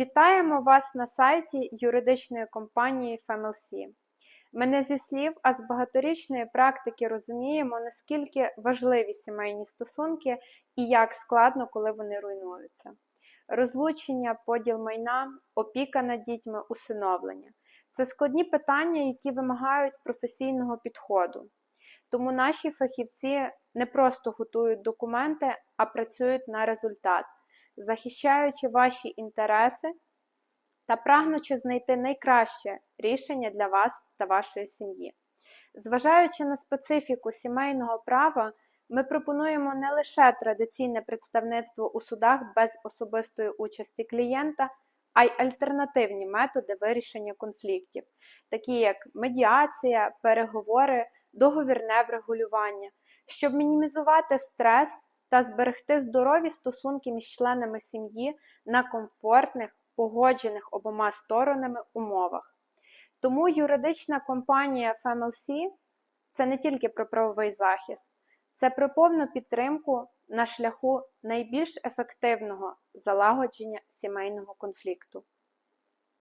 Вітаємо вас на сайті юридичної компанії FMLC. Ми не зі слів, а з багаторічної практики розуміємо, наскільки важливі сімейні стосунки і як складно, коли вони руйнуються. Розлучення, поділ майна, опіка над дітьми, усиновлення це складні питання, які вимагають професійного підходу. Тому наші фахівці не просто готують документи, а працюють на результат, захищаючи ваші інтереси та прагнучи знайти найкраще рішення для вас та вашої сім'ї. Зважаючи на специфіку сімейного права, ми пропонуємо не лише традиційне представництво у судах без особистої участі клієнта, а й альтернативні методи вирішення конфліктів, такі як медіація, переговори, договірне врегулювання, щоб мінімізувати стрес та зберегти здорові стосунки між членами сім'ї на комфортних, погоджених обома сторонами умовах. Тому юридична компанія FMLC – це не тільки про правовий захист, це про повну підтримку на шляху найбільш ефективного залагодження сімейного конфлікту.